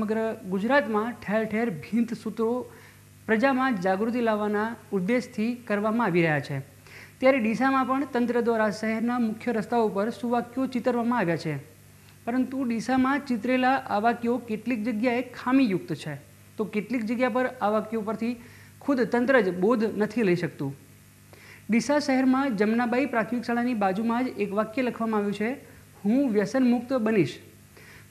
સમગ્ર ગુજરાતમાં ઠેર ઠેર ભીંત સૂત્રો પ્રજામાં જાગૃતિ લાવવાના ઉદ્દેશથી કરવામાં આવી રહ્યા છે. ત્યારે ડીસામાં પણ તંત્ર દ્વારા શહેરના મુખ્ય રસ્તાઓ પર સુવાક્યો ચિતરવામાં આવ્યા છે. પરંતુ ડીસામાં ચિતરેલા આ વાક્યો કેટલીક જગ્યાએ ખામીયુક્ત છે. તો કેટલીક જગ્યા પર આ વાક્યો પરથી ખુદ તંત્ર જ બોધ નથી લઈ શકતું. ડીસા શહેરમાં જમનાબાઈ પ્રાથમિક શાળાની બાજુમાં જ એક વાક્ય લખવામાં આવ્યું છે, હું વ્યસન મુક્ત બનીશ.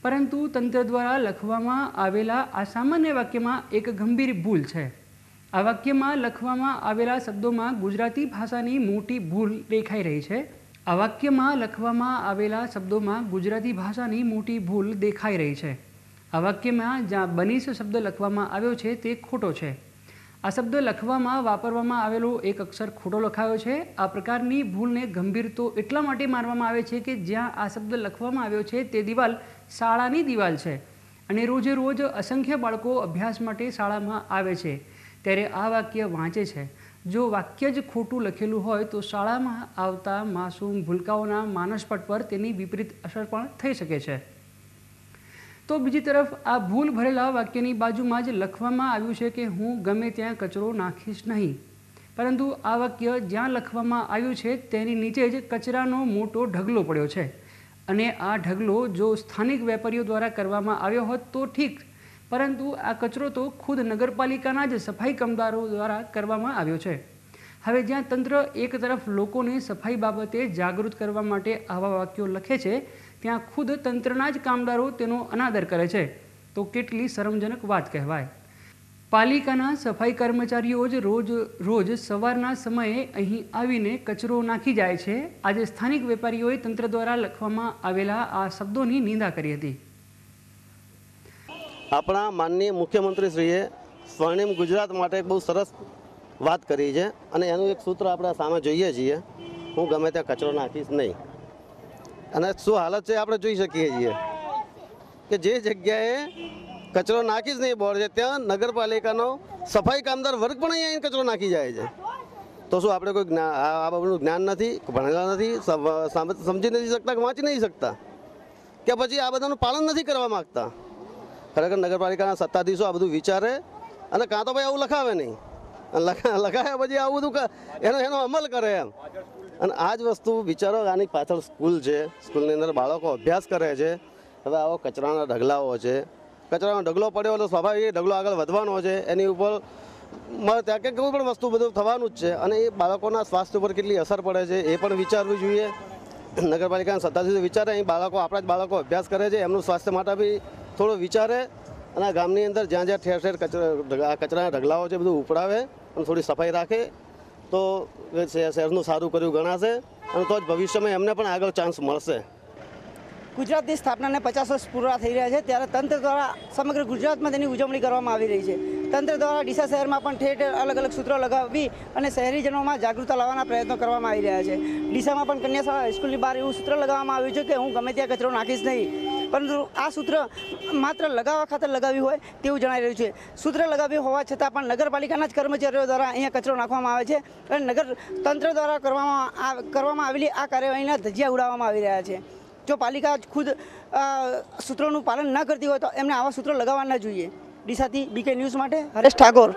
પરંતુ તંત્ર દ્વારા લખવામાં આવેલા આ સામાન્ય વાક્યમાં એક ગંભીર ભૂલ છે. આ વાક્યમાં લખવામાં આવેલા શબ્દોમાં ગુજરાતી ભાષાની મોટી ભૂલ દેખાઈ રહી છે. આ વાક્યમાં લખવામાં આવેલા શબ્દોમાં ગુજરાતી ભાષાની મોટી ભૂલ દેખાઈ રહી છે. આ વાક્યમાં જ્યાં બનીશ શબ્દ લખવામાં આવ્યો છે તે ખોટો છે. આ શબ્દ લખવામાં વાપરવામાં આવેલો એક અક્ષર ખોટો લખાયો છે. આ પ્રકારની ભૂલને ગંભીર તો એટલા માટે માનવામાં આવે છે કે જ્યાં આ શબ્દ લખવામાં આવ્યો છે તે દિવાલ શાળાની દિવાલ છે અને રોજે રોજ અસંખ્ય બાળકો અભ્યાસ માટે શાળામાં આવે છે. ત્યારે આ વાક્ય વાંચે છે. જો વાક્ય જ ખોટું લખેલું હોય તો શાળામાં આવતા માસૂમ ભૂલકાઓના માનસપટ પર તેની વિપરીત અસર પણ થઈ શકે છે. તો બીજી તરફ આ ભૂલ ભરેલા વાક્યની બાજુમાં જ લખવામાં આવ્યું છે કે હું ગમે ત્યાં કચરો નાખીશ નહીં. પરંતુ આ વાક્ય જ્યાં લખવામાં આવ્યું છે તેની નીચે જ કચરાનો મોટો ઢગલો પડ્યો છે. અને આ ઢગલો જો સ્થાનિક વેપારીઓ દ્વારા કરવામાં આવ્યો હોત તો ઠીક. પરંતુ આ કચરો તો ખુદ નગરપાલિકાના જ સફાઈ કામદારો દ્વારા કરવામાં આવ્યો છે. હવે જ્યાં તંત્ર એક તરફ લોકોને સફાઈ બાબતે જાગૃત કરવા માટે આવા વાક્યો લખે છે, ત્યાં ખુદ તંત્રના જ કામદારો તેનો અનાદર કરે છે. તો કેટલી શરમજનક વાત કહેવાય. પાલિકાના સફાઈ કર્મચારીઓ જ રોજ રોજ સવારના સમયે અહીં આવીને કચરો નાખી જાય છે. આજે સ્થાનિક વેપારીઓએ તંત્ર દ્વારા લખવામાં આવેલા આ શબ્દોની નિંદા કરી હતી. આપણા માનનીય મુખ્યમંત્રીશ્રીએ સ્વર્ણિમ ગુજરાત માટે બહુ સરસ વાત કરી છે. અને એનું એક સૂત્ર આપણે સામે જોઈએ છીએ. હું ગમે ત્યાં કચરો નાખીશ નહીં. અને શું હાલત છે આપણે જોઈ શકીએ છીએ. કે જે જગ્યાએ કચરો નાખીશ નહીં બોર્ડ છે, ત્યાં નગરપાલિકાનો સફાઈ કામદાર વર્ગ પણ અહીંયા કચરો નાખી જાય છે. તો શું આપણે કોઈ આ બાબતનું જ્ઞાન નથી, ભણેલા નથી સમજી નથી શકતા કે વાંચી નહીં શકતા? કે પછી આ બધાનું પાલન નથી કરવા માગતા? ખરેખર નગરપાલિકાના સત્તાધીશો આ બધું વિચારે અને કાં તો ભાઈ આવું લખાવે નહીં. લખાયા પછી આવું બધું એનો એનો અમલ કરે એમ. અને આ જ વસ્તુ વિચારો આની પાછળ સ્કૂલ છે. સ્કૂલની અંદર બાળકો અભ્યાસ કરે છે. હવે આવો કચરાના ઢગલાઓ છે. કચરાનો ઢગલો પડ્યો તો સ્વાભાવિક ઢગલો આગળ વધવાનો છે. એની ઉપર મારે ત્યાં કે કોઈ પણ વસ્તુ બધું થવાનું જ છે. અને એ બાળકોના સ્વાસ્થ્ય ઉપર કેટલી અસર પડે છે એ પણ વિચારવું જોઈએ. નગરપાલિકાના સત્તાધીશો વિચારે, અહીં બાળકો, આપણા જ બાળકો અભ્યાસ કરે છે, એમનું સ્વાસ્થ્ય માટે બી થોડું વિચારે. અને ગામની અંદર જ્યાં જ્યાં ઠેર ઠેર કચરા કચરાના ઢગલાઓ છે, બધું ઉપડાવે. અને થોડી સફાઈ રાખે, તો શહેર- શહેરનું સારું કર્યું ગણાશે, અને તો જ ભવિષ્યમાં એમને પણ આગળ ચાન્સ મળશે. ગુજરાતની સ્થાપનાને પચાસ વર્ષ પૂરા થઈ રહ્યા છે, ત્યારે તંત્ર દ્વારા સમગ્ર ગુજરાતમાં તેની ઉજવણી કરવામાં આવી રહી છે. તંત્ર દ્વારા ડીસા શહેરમાં પણ ઠેર અલગ અલગ સૂત્રો લગાવી અને શહેરીજનોમાં જાગૃતતા લાવવાના પ્રયત્નો કરવામાં આવી રહ્યા છે. ડીસામાં પણ કન્યાશાળા હાઈસ્કૂલની બહાર એવું સૂત્ર લગાવવામાં આવ્યું છે કે હું ગમે ત્યાં કચરો નાખીશ નહીં. પરંતુ આ સૂત્ર માત્ર લગાવવા ખાતર લગાવ્યું હોય તેવું જણાઈ રહ્યું છે. સૂત્ર લગાવ્યું હોવા છતાં પણ નગરપાલિકાના જ કર્મચારીઓ દ્વારા અહીંયા કચરો નાખવામાં આવે છે અને નગર તંત્ર દ્વારા કરવામાં કરવામાં આવેલી આ કાર્યવાહીના ધજિયા ઉડાવવામાં આવી રહ્યા છે. જો પાલિકા ખુદ સૂત્રોનું પાલન ન કરતી હોય તો એમને આવા સૂત્રો લગાવવા ન જોઈએ. ડીસાથી બીકે ન્યૂઝ માટે હરેશ ઠાકોર.